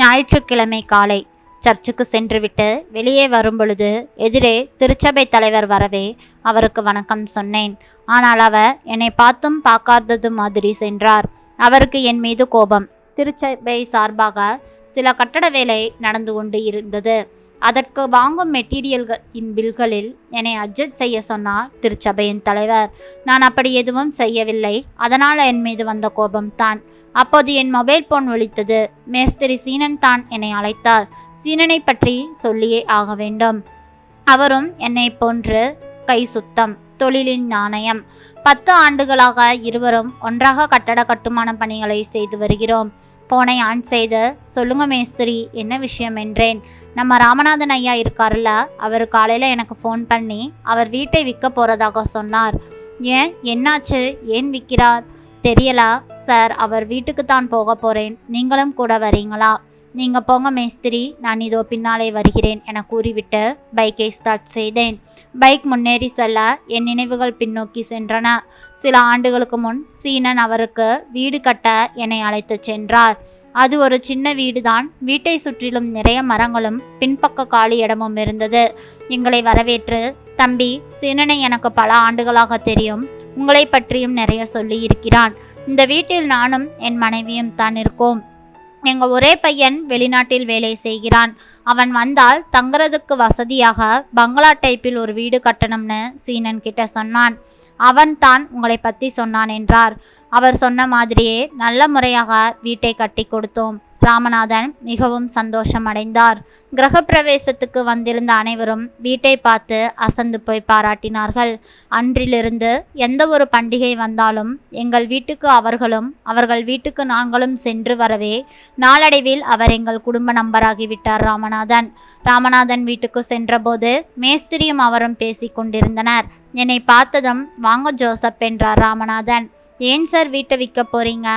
ஞாயிற்றுக்கிழமை காலை சர்ச்சுக்கு சென்றுவிட்டு வெளியே வரும்பொழுது எதிரே திருச்சபை தலைவர் வரவே அவருக்கு வணக்கம் சொன்னேன். ஆனால் அவர் என்னை பார்த்தும் பார்க்காதது மாதிரி சென்றார். அவருக்கு என் மீது கோபம். திருச்சபை சார்பாக சில கட்டட வேலை நடந்து கொண்டு இருந்தது. அதற்கு வாங்கும் மெட்டீரியல்களின் பில்களில் என்னை அட்ஜஸ்ட் செய்ய சொன்னார் திருச்சபையின் தலைவர். நான் அப்படி எதுவும் செய்யவில்லை. அதனால் என் மீது வந்த கோபம்தான். அப்போது என் மொபைல் போன் ஒழித்தது மேஸ்திரி சீனன் தான் என்னை அழைத்தார். சீனனை பற்றி சொல்லியே ஆக வேண்டும். அவரும் என்னை போன்று கை சுத்தம் தொழிலின் நாணயம். பத்து ஆண்டுகளாக இருவரும் ஒன்றாக கட்டட கட்டுமான பணிகளை செய்து வருகிறோம். போனை ஆன் செய்து சொல்லுங்க மேஸ்திரி என்ன விஷயம்? என்றேன். நம்ம ராமநாதன் ஐயா இருக்காருல்ல அவர் காலையில் எனக்கு ஃபோன் பண்ணி அவர் வீட்டை விற்க போகிறதாக சொன்னார். ஏன்? என்னாச்சு? ஏன் விற்கிறார்? தெரியல சார்? அவர் வீட்டுக்கு தான் போக போகிறேன் நீங்களும் கூட வரீங்களா? நீங்கள் போங்க மேஸ்திரி நான் இதோ பின்னாலே வருகிறேன் என கூறிவிட்டு பைக்கை ஸ்டார்ட் செய்தேன். பைக் முன்னேறி செல்ல என் நினைவுகள் பின்னோக்கி சென்றன. சில ஆண்டுகளுக்கு முன் சீனன் அவருக்கு வீடு கட்ட என்னை அழைத்துச் சென்றார். அது ஒரு சின்ன வீடுதான். வீட்டை சுற்றிலும் நிறைய மரங்களும் பின்பக்க காலி இடமும் இருந்தது. எங்களை வரவேற்று தம்பி சீனனை எனக்கு பல ஆண்டுகளாக தெரியும். உங்களை பற்றியும் நிறைய சொல்லி இருக்கிறான் இந்த வீட்டில் நானும் என் மனைவியும் தான் இருக்கோம். எங்க ஒரே பையன் வெளிநாட்டில் வேலை செய்கிறான். அவன் வந்தால் தங்குறதுக்கு வசதியாக பங்களா டைப்பில் ஒரு வீடு கட்டணும்னு சீனன் கிட்ட சொன்னான். அவன் தான் உங்களை பற்றி சொன்னான் என்றார். அவர் சொன்ன மாதிரியே நல்ல முறையாக வீட்டை கட்டி கொடுத்தோம். ராமநாதன் மிகவும் சந்தோஷம் அடைந்தார் கிரகப்பிரவேசத்துக்கு வந்திருந்த அனைவரும் வீட்டை பார்த்து அசந்து போய் பாராட்டினார்கள். அன்றிலிருந்து எந்த ஒரு பண்டிகை வந்தாலும் எங்கள் வீட்டுக்கு அவர்களும் அவர்கள் வீட்டுக்கு நாங்களும் சென்று வரவே நாளடைவில் அவர் எங்கள் குடும்ப நம்பராகிவிட்டார் ராமநாதன். ராமநாதன் வீட்டுக்கு சென்றபோது மேஸ்திரியும் அவரும் பேசிக் கொண்டிருந்தனர். என்னை பார்த்ததும் வாங்க ஜோசப் என்றார் ராமநாதன். ஏன் சார் வீட்டை விற்க போறீங்க?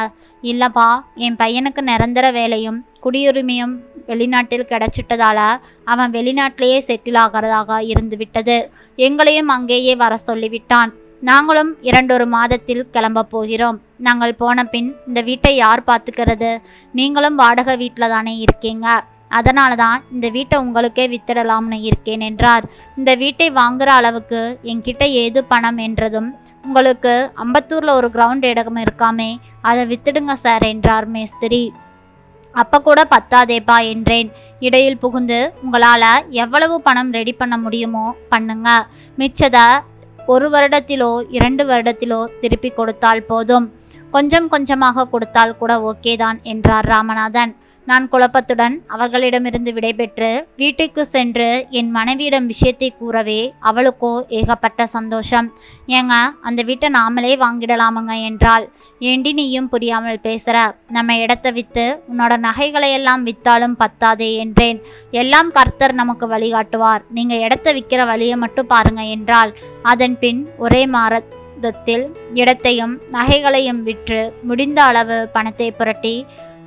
இல்லைப்பா என் பையனுக்கு நிரந்தர வேலையும் குடியுரிமையும் வெளிநாட்டில் கிடைச்சிட்டதால அவன் வெளிநாட்டிலேயே செட்டில் ஆகிறதாக இருந்து விட்டது. எங்களையும் அங்கேயே வர சொல்லிவிட்டான் நாங்களும் இரண்டொரு மாதத்தில் கிளம்ப போகிறோம். நாங்கள் போன பின் இந்த வீட்டை யார் பார்த்துக்கிறது? நீங்களும் வாடகை வீட்டில் தானே இருக்கீங்க. அதனால தான் இந்த வீட்டை உங்களுக்கே வித்திடலாம்னு இருக்கேன் என்றார். இந்த வீட்டை வாங்குற அளவுக்கு என்கிட்ட ஏது பணம் என்றதும் உங்களுக்கு அம்பத்தூரில் ஒரு கிரவுண்ட் இடகம் இருக்காமே அதை வித்துடுங்க சார் என்றார் மேஸ்திரி. அப்போ கூட பத்தாதேப்பா என்றேன். இடையில் புகுந்து உங்களால் எவ்வளவு பணம் ரெடி பண்ண முடியுமோ பண்ணுங்க. மிச்சதை ஒரு வருடத்திலோ இரண்டு வருடத்திலோ திருப்பி கொடுத்தால் போதும். கொஞ்சம் கொஞ்சமாக கொடுத்தால் கூட ஓகே தான் என்றார் ராமநாதன். நான் குழப்பத்துடன் அவர்களிடமிருந்து விடைபெற்று வீட்டுக்கு சென்று என் மனைவியிடம் விஷயத்தை கூறவே அவளுக்கோ ஏகப்பட்ட சந்தோஷம். ஏங்க அந்த வீட்டை நாமளே வாங்கிடலாமுங்க என்றாள். ஏண்டி நீயும் புரியாமல் பேசுற? நம்ம இடத்த வித்து உன்னோட நகைகளையெல்லாம் விற்றாலும் வித்தாலும் பத்தாதே என்றேன். எல்லாம் கர்த்தர் நமக்கு வழிகாட்டுவார். நீங்க இடத்த விற்கிற வழியை மட்டும் பாருங்க என்றாள். அதன் பின் ஒரே மாதத்தில் இடத்தையும் நகைகளையும் விற்று முடிந்த அளவு பணத்தை புரட்டி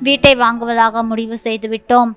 வீட்டை வாங்குவதாக முடிவு செய்துவிட்டோம்.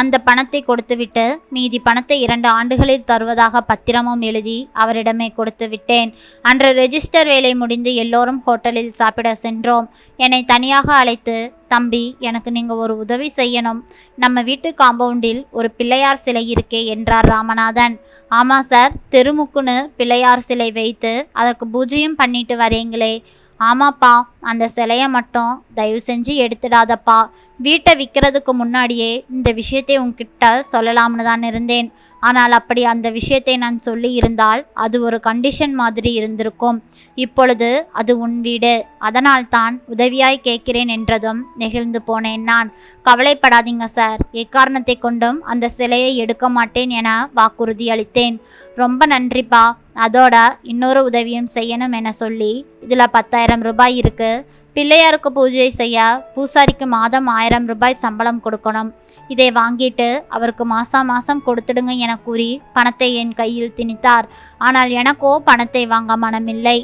அந்த பணத்தை கொடுத்துவிட்டு மீதி பணத்தை இரண்டு ஆண்டுகளில் தருவதாக பத்திரமும் எழுதி அவரிடமே கொடுத்து விட்டேன் அன்று ரெஜிஸ்டர் வேலை முடிந்து எல்லோரும் ஹோட்டலில் சாப்பிட சென்றோம். என்னை தனியாக அழைத்து தம்பி எனக்கு நீங்கள் ஒரு உதவி செய்யணும். நம்ம வீட்டு காம்பவுண்டில் ஒரு பிள்ளையார் சிலை இருக்கே என்றார் ராமநாதன். ஆமாம் சார் தெருமுக்குன்னு பிள்ளையார் சிலை வைத்து அதற்கு பூஜையும் பண்ணிட்டு வரீங்களே. ஆமாப்பா அந்த சிலையை மட்டும் தயவு செஞ்சு எடுத்துடாதப்பா. வீட்டை விற்கிறதுக்கு முன்னாடியே இந்த விஷயத்தை உன்கிட்ட சொல்லலாம்னு தான் இருந்தேன். ஆனால் அப்படி அந்த விஷயத்தை நான் சொல்லி இருந்தால் அது ஒரு கண்டிஷன் மாதிரி இருந்திருக்கும். இப்பொழுது அது உன் வீடு. அதனால் தான் உதவியாய் கேட்கிறேன் என்றதும் நெகிழ்ந்து போனேன் நான். கவலைப்படாதீங்க சார். எக்காரணத்தை கொண்டும் அந்த சிலையை எடுக்க மாட்டேன் என வாக்குறுதி அளித்தேன். ரொம்ப நன்றிப்பா. அதோட இன்னொரு உதவியும் செய்யணும் என சொல்லி இதில் பத்தாயிரம் ரூபாய் இருக்கு. பிள்ளையாருக்கு பூஜை செய்ய பூசாரிக்கு மாதம் ஆயிரம் ரூபாய் சம்பளம் கொடுக்கணும். இதை வாங்கிட்டு அவருக்கு மாதம் மாசம் கொடுத்துடுங்க என கூறி பணத்தை என் கையில் திணித்தார். ஆனால் எனக்கோ பணத்தை வாங்க மனமில்லை.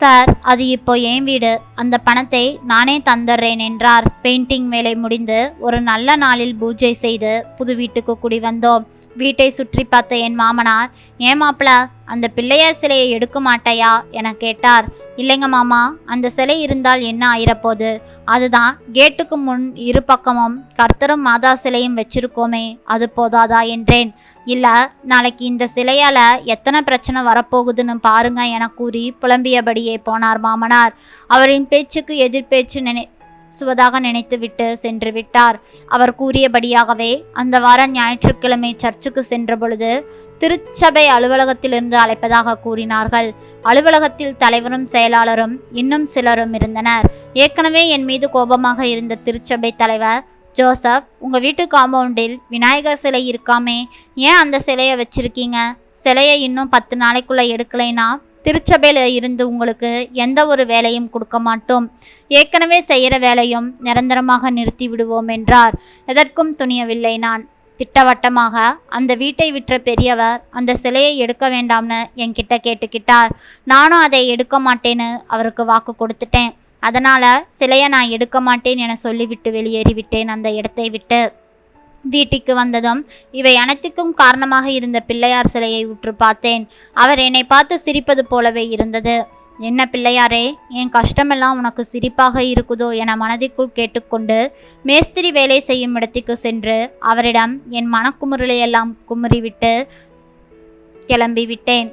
சார் அது இப்போ என் வீடு. அந்த பணத்தை நானே தந்துடுறேன் என்றார். பெயிண்டிங் வேலை முடிந்து ஒரு நல்ல நாளில் பூஜை செய்து புது வீட்டுக்கு குடி வந்தோம். வீட்டை சுற்றி பார்த்த என் மாமனார் ஏன் மாப்பிள அந்த பிள்ளையார் சிலையை எடுக்க மாட்டையா என கேட்டார். இல்லைங்க மாமா அந்த சிலை இருந்தால் என்ன ஆயிரப்போது அதுதான் கேட்டுக்கு முன் இரு பக்கமும் கர்த்தரும் மாதா சிலையும் வச்சிருக்கோமே அது போதாதா? என்றேன். இல்லை நாளைக்கு இந்த சிலையால் எத்தனை பிரச்சனை வரப்போகுதுன்னு பாருங்க என கூறி புலம்பியபடியே போனார் மாமனார். அவரின் பேச்சுக்கு எதிர்பேச்சு நினை சுவதாக நினைத்துவிட்டு சென்று விட்டார். அவர் கூறியபடியாகவே அந்த வாரம் ஞாயிற்றுக்கிழமை சர்ச்சுக்கு சென்ற பொழுது திருச்சபை அலுவலகத்திலிருந்து அழைப்பதாக கூறினார்கள். அலுவலகத்தில் தலைவரும் செயலாளரும் இன்னும் சிலரும் இருந்தனர். ஏற்கனவே என் மீது கோபமாக இருந்த திருச்சபை தலைவர் ஜோசப் உங்கள் வீட்டு காம்பவுண்டில் விநாயகர் சிலை இருக்காமே ஏன் அந்த சிலையை வச்சிருக்கீங்க? சிலையை இன்னும் பத்து நாளைக்குள்ளே எடுக்கலைனா? திருச்சபையில் இருந்து உங்களுக்கு எந்த ஒரு வேலையும் கொடுக்க மாட்டோம். ஏற்கனவே செய்கிற வேலையும் நிரந்தரமாக நிறுத்தி விடுவோம் என்றார். எதற்கும் துணியவில்லை நான். திட்டவட்டமாக அந்த வீட்டை விற்ற பெரியவர் அந்த சிலையை எடுக்க வேண்டாம்னு என்கிட்ட கேட்டுக்கிட்டார். நானும் அதை எடுக்க மாட்டேன்னு அவருக்கு வாக்கு கொடுத்துட்டேன். அதனால் சிலையை நான் எடுக்க மாட்டேன் என சொல்லிவிட்டு வெளியேறிவிட்டேன் அந்த இடத்தை விட்டு. வீட்டுக்கு வந்ததும் இவை அனைத்துக்கும் காரணமாக இருந்த பிள்ளையார் சிலையை உற்று பார்த்தேன். அவர் என்னை பார்த்து சிரிப்பது போலவே இருந்தது. என்ன பிள்ளையாரே என் கஷ்டமெல்லாம் உனக்கு சிரிப்பாக இருக்குதோ என மனதிற்குள் கேட்டுக்கொண்டு மேஸ்திரி வேலை செய்யும் இடத்துக்கு சென்று அவரிடம் என் மனக்குமுறலையெல்லாம் குமுறிவிட்டு கிளம்பி விட்டேன்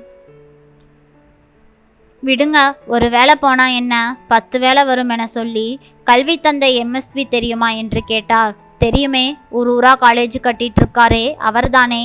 விடுங்க ஒரு வேலை போனால் என்ன? பத்து வேலை வரும் என சொல்லி கல்வி தந்தை எம்எஸ்பி தெரியுமா? என்று கேட்டார். தெரியுமே ஒரு ஊரா காலேஜ் கட்டிட்டு இருக்காரே அவர்தானே.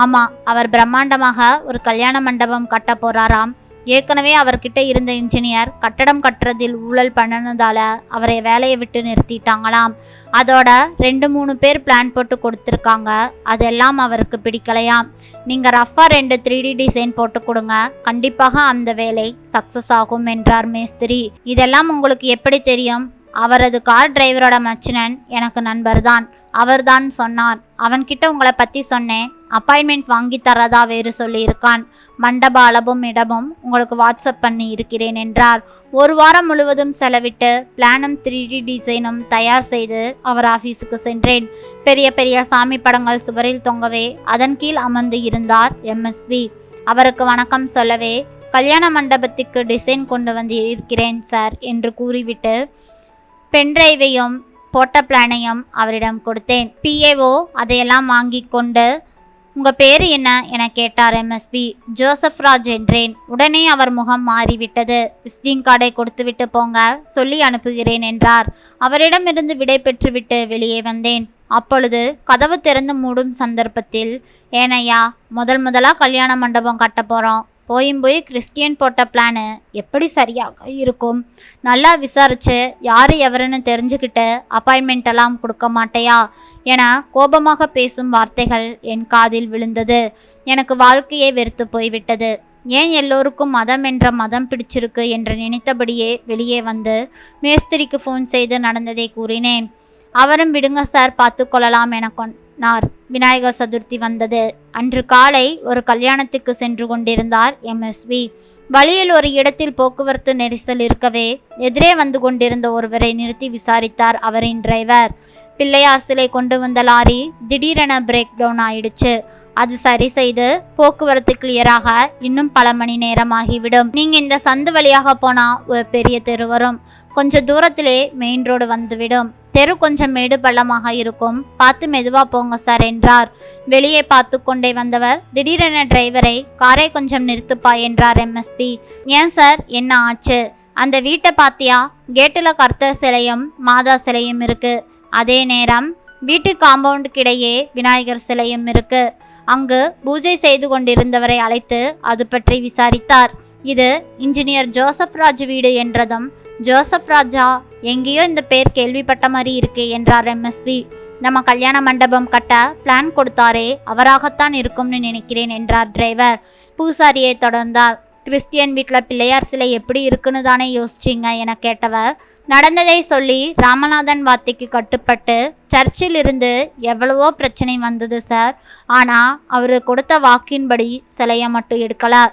ஆமா அவர் பிரம்மாண்டமாக ஒரு கல்யாண மண்டபம் கட்ட போறாராம். ஏற்கனவே அவர்கிட்ட இருந்த இன்ஜினியர் கட்டடம் கட்டுறதில் ஊழல் பண்ணனதால அவரை வேலையை விட்டு நிறுத்திட்டாங்களாம். அதோட ரெண்டு மூணு பேர் பிளான் போட்டு கொடுத்துருக்காங்க. அதெல்லாம் அவருக்கு பிடிக்கலையாம். நீங்கள் ரஃபாக ரெண்டு த்ரீ டி டிசைன் போட்டு கொடுங்க. கண்டிப்பாக அந்த வேலை சக்ஸஸ் ஆகும் என்றார் மேஸ்திரி. இதெல்லாம் உங்களுக்கு எப்படி தெரியும்? அவரது கார் டிரைவரோட மச்சினன் எனக்கு நண்பர்தான். அவர்தான் சொன்னார். அவன்கிட்ட உங்களை பற்றி சொன்னேன். அப்பாயின்மெண்ட் வாங்கி தரதா வேறு சொல்லியிருக்கான். மண்டப அளவும் இடமும் உங்களுக்கு வாட்ஸ்அப் பண்ணி இருக்கிறேன் என்றார். ஒரு வாரம் முழுவதும் செலவிட்டு பிளானும் த்ரீ டி டிசைனும் தயார் செய்து அவர் ஆஃபீஸுக்கு சென்றேன். பெரிய பெரிய சாமி படங்கள் சுவரில் தொங்கவே அதன் கீழ் அமர்ந்து இருந்தார் எம்எஸ்வி அவருக்கு வணக்கம் சொல்லவே கல்யாண மண்டபத்துக்கு டிசைன் கொண்டு வந்து இருக்கிறேன் சார் என்று கூறிவிட்டு பென்டிரைவையும் போட்ட பிளானையும் அவரிடம் கொடுத்தேன். பிஏஓ அதையெல்லாம் வாங்கி கொண்டு உங்கள் பேர் என்ன? என கேட்டார் எம்எஸ்பி ஜோசப் ராஜ் என்றேன். உடனே அவர் முகம் மாறிவிட்டது. விசிட்டிங் கார்டை கொடுத்துவிட்டு போங்க சொல்லி அனுப்புகிறேன் என்றார். அவரிடமிருந்து விடை பெற்றுவிட்டு வெளியே வந்தேன். அப்பொழுது கதவு திறந்து மூடும் சந்தர்ப்பத்தில் ஏனையா முதல் முதலாக கல்யாண மண்டபம் கட்ட போகிறோம் போயும் போய் கிறிஸ்டியன் போட்ட பிளானு எப்படி சரியாக இருக்கும்? நல்லா விசாரிச்சு யார் எவருன்னு தெரிஞ்சுக்கிட்டு அப்பாயின்மெண்ட் எல்லாம் கொடுக்க மாட்டையா? என கோபமாக பேசும் வார்த்தைகள் என் காதில் விழுந்தது. எனக்கு வாழ்க்கையே வெறுத்து போய்விட்டது. ஏன் எல்லோருக்கும் மதம் என்ற மதம் பிடிச்சிருக்கு என்று நினைத்தபடியே வெளியே வந்து மேஸ்திரிக்கு ஃபோன் செய்து நடந்ததை கூறினேன். அவரும் விடுங்க சார் பார்த்து கொள்ளலாம் என கொண்டார் விநாயகர் சதுர்த்தி வந்தது. அன்று காலை ஒரு கல்யாணத்துக்கு சென்று கொண்டிருந்தார் எம்எஸ்வி வழியில் ஒரு இடத்தில் போக்குவரத்து நெரிசல் இருக்கவே எதிரே வந்து கொண்டிருந்த ஒருவரை நிறுத்தி விசாரித்தார் அவரின் டிரைவர். பிள்ளையார் சிலை கொண்டு வந்த லாரி திடீரென பிரேக் டவுன் ஆயிடுச்சு. அது சரி செய்து போக்குவரத்து கிளியராக இன்னும் பல மணி நேரம் ஆகிவிடும் நீங்க இந்த சந்து வழியாக போனா ஒரு பெரிய தெரு வரும். கொஞ்ச தூரத்திலே மெயின் ரோடு வந்துவிடும். தெரு கொஞ்சம் மேடு பள்ளமாக இருக்கும். பார்த்து மெதுவா போங்க சார் என்றார். வெளியே பார்த்து கொண்டே வந்தவர் திடீரென டிரைவரை காரை கொஞ்சம் நிறுத்துப்பா என்றார் எம்எஸ்பி ஏன் சார் என்ன ஆச்சு? அந்த வீட்டை பார்த்தியா? கேட்டில் கர்த்தர் சிலையும் மாதா சிலையும் இருக்கு. அதே நேரம் வீட்டு காம்பவுண்டுக்கு இடையே விநாயகர் சிலையும் இருக்கு. அங்கு பூஜை செய்து கொண்டிருந்தவரை அழைத்து அது பற்றி விசாரித்தார். இது இன்ஜினியர் ஜோசப் ராஜ் வீடு என்றதும் ஜோசப் ராஜா எங்கேயோ இந்த பேர் கேள்விப்பட்ட மாதிரி இருக்கு என்றார் எம்எஸ்வி நம்ம கல்யாண மண்டபம் கட்ட பிளான் கொடுத்தாரே அவராகத்தான் இருக்கும்னு நினைக்கிறேன் என்றார் டிரைவர் பூசாரியை தொடர்ந்தார். கிறிஸ்டியன் வீட்டில் பிள்ளையார் சிலை எப்படி இருக்குன்னு தானே யோசிச்சிங்க என கேட்டவர். நடந்ததை சொல்லி ராமநாதன் வார்த்தைக்கு கட்டுப்பட்டு சர்ச்சில் இருந்து எவ்வளவோ பிரச்சனை வந்தது சார் ஆனால் அவர் கொடுத்த வாக்கின்படி சிலையை மட்டும் எடுக்கலை.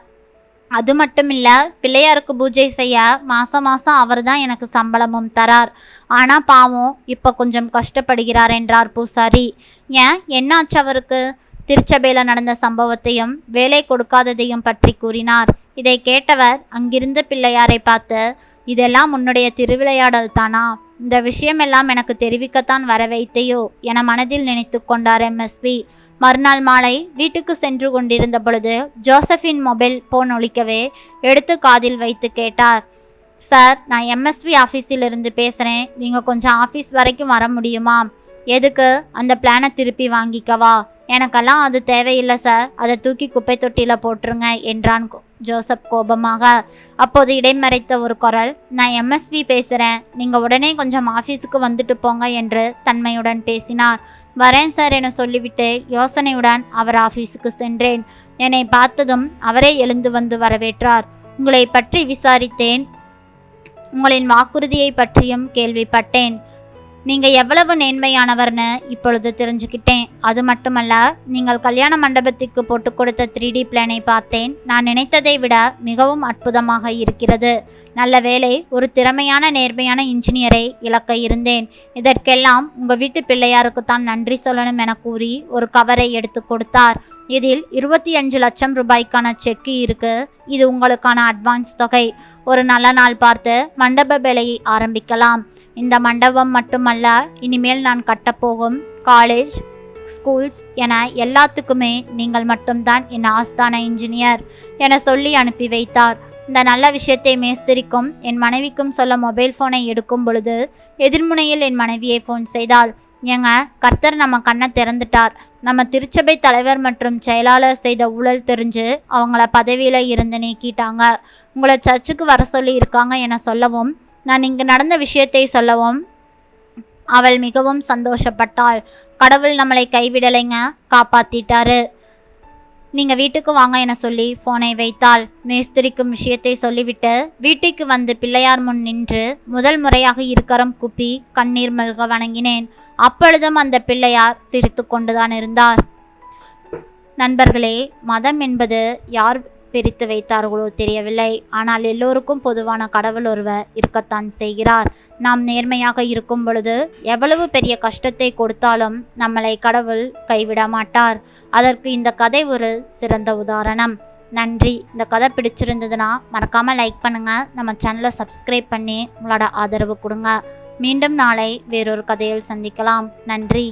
அது மட்டும் இல்லை பிள்ளையாருக்கு பூஜை செய்ய மாதம் மாதம் அவர் தான் எனக்கு சம்பளமும் தரார். ஆனால் பாவம் இப்போ கொஞ்சம் கஷ்டப்படுகிறார் என்றார் பூசாரி. ஏன்? என்னாச்சு அவருக்கு? திருச்சபையில் நடந்த சம்பவத்தையும் வேலை கொடுக்காததையும் பற்றி கூறினார். இதை கேட்டவர் அங்கிருந்த பிள்ளையாரை பார்த்து இதெல்லாம் உன்னுடைய திருவிளையாடல் தானா? இந்த விஷயமெல்லாம் எனக்கு தெரிவிக்கத்தான் வர வைத்தையோ? என மனதில் நினைத்து கொண்டார் எம்எஸ்பி மறுநாள் மாலை வீட்டுக்கு சென்று கொண்டிருந்த பொழுது ஜோசஃபின் மொபைல் போன் ஒழிக்கவே எடுத்து காதில் வைத்து கேட்டார். சார் நான் எம்எஸ்பி ஆஃபீஸில் இருந்து பேசுகிறேன் நீங்கள் கொஞ்சம் ஆஃபீஸ் வரைக்கும் வர முடியுமா? எதுக்கு? அந்த பிளானை திருப்பி வாங்கிக்கவா? எனக்கெல்லாம் அது தேவையில்லை சார். அதை தூக்கி குப்பை தொட்டியில் போட்டுருங்க என்றான் கோ- ஜோசப் கோபமாக. அப்போது இடைமறைத்த ஒரு குரல் நான் எம்எஸ்பி பேசுகிறேன் நீங்கள் உடனே கொஞ்சம் ஆஃபீஸுக்கு வந்துட்டு போங்க என்று தன்மையுடன் பேசினார். வரேன் சார் என சொல்லிவிட்டு யோசனையுடன் அவர் ஆஃபீஸுக்கு சென்றேன். என்னை பார்த்ததும் அவரே எழுந்து வந்து வரவேற்றார். உங்களை பற்றி விசாரித்தேன். உங்களின் வாக்குறுதியை பற்றியும் கேள்விப்பட்டேன். நீங்கள் எவ்வளவு நேர்மையானவர்னு இப்பொழுது தெரிஞ்சுக்கிட்டேன். அது மட்டுமல்ல நீங்கள் கல்யாண மண்டபத்துக்கு போட்டு கொடுத்த த்ரீ டி பிளானை பார்த்தேன். நான் நினைத்ததை விட மிகவும் அற்புதமாக இருக்கிறது. நல்ல வேளை ஒரு திறமையான நேர்மையான இன்ஜினியரை இழக்க இருந்தேன். இதற்கெல்லாம் உங்கள் வீட்டு பிள்ளையாருக்கு தான் நன்றி சொல்லணும் என கூறி ஒரு கவரை எடுத்து கொடுத்தார். இதில் இருபத்தி அஞ்சு லட்சம் ரூபாய்க்கான செக்கு இருக்கு. இது உங்களுக்கான அட்வான்ஸ் தொகை. ஒரு நல்ல நாள் பார்த்து மண்டப வேலையை ஆரம்பிக்கலாம். இந்த மண்டபம் மட்டுமல்ல இனிமேல் நான் கட்டப்போகும் காலேஜ் ஸ்கூல்ஸ் என எல்லாத்துக்குமே நீங்கள் மட்டும்தான் என் ஆஸ்தான இன்ஜினியர் என சொல்லி அனுப்பி வைத்தார். இந்த நல்ல விஷயத்தை மேஸ்திரிக்கும் என் மனைவிக்கும் சொல்ல மொபைல் ஃபோனை எடுக்கும் பொழுது எதிர்முனையில் என் மனைவியை ஃபோன் செய்தால் ஏங்க கர்த்தர் நம்ம கண்ணை திறந்துட்டார். நம்ம திருச்சபை தலைவர் மற்றும் செயலாளர் செய்த ஊழல் தெரிஞ்சு அவங்கள பதவியில் இருந்து நீக்கிட்டாங்க. உங்களை சர்ச்சுக்கு வர சொல்லி இருக்காங்க என சொல்லவும் நான் இங்கு நடந்த விஷயத்தை சொல்லவும் அவள் மிகவும் சந்தோஷப்பட்டாள். கடவுள் நம்மளை கைவிடலைங்க காப்பாத்திட்டாரு. நீங்கள் வீட்டுக்கு வாங்க என சொல்லி ஃபோனை வைத்தாள். மேஸ்திரிக்கும் விஷயத்தை சொல்லிவிட்டு வீட்டுக்கு வந்து பிள்ளையார் முன் நின்று முதல் முறையாக இருக்கரம் குப்பி கண்ணீர் மல்க வணங்கினேன். அப்பொழுதும் அந்த பிள்ளையார் சிரித்து கொண்டுதான் இருந்தார். நண்பர்களே மதம் என்பது யார் பிரித்து வைத்தார்களோ தெரியவில்லை. ஆனால் எல்லோருக்கும் பொதுவான கடவுள் ஒருவர் இருக்கத்தான் செய்கிறார். நாம் நேர்மையாக இருக்கும் பொழுது எவ்வளவு பெரிய கஷ்டத்தை கொடுத்தாலும் நம்மளை கடவுள் கைவிட மாட்டார் அதற்கு இந்த கதை ஒரு சிறந்த உதாரணம். நன்றி. இந்த கதை பிடிச்சிருந்ததுன்னா மறக்காமல் லைக் பண்ணுங்கள் நம்ம சேனலை சப்ஸ்கிரைப் பண்ணி உங்களோட ஆதரவு கொடுங்க. மீண்டும் நாளை வேறொரு கதையில் சந்திக்கலாம். நன்றி.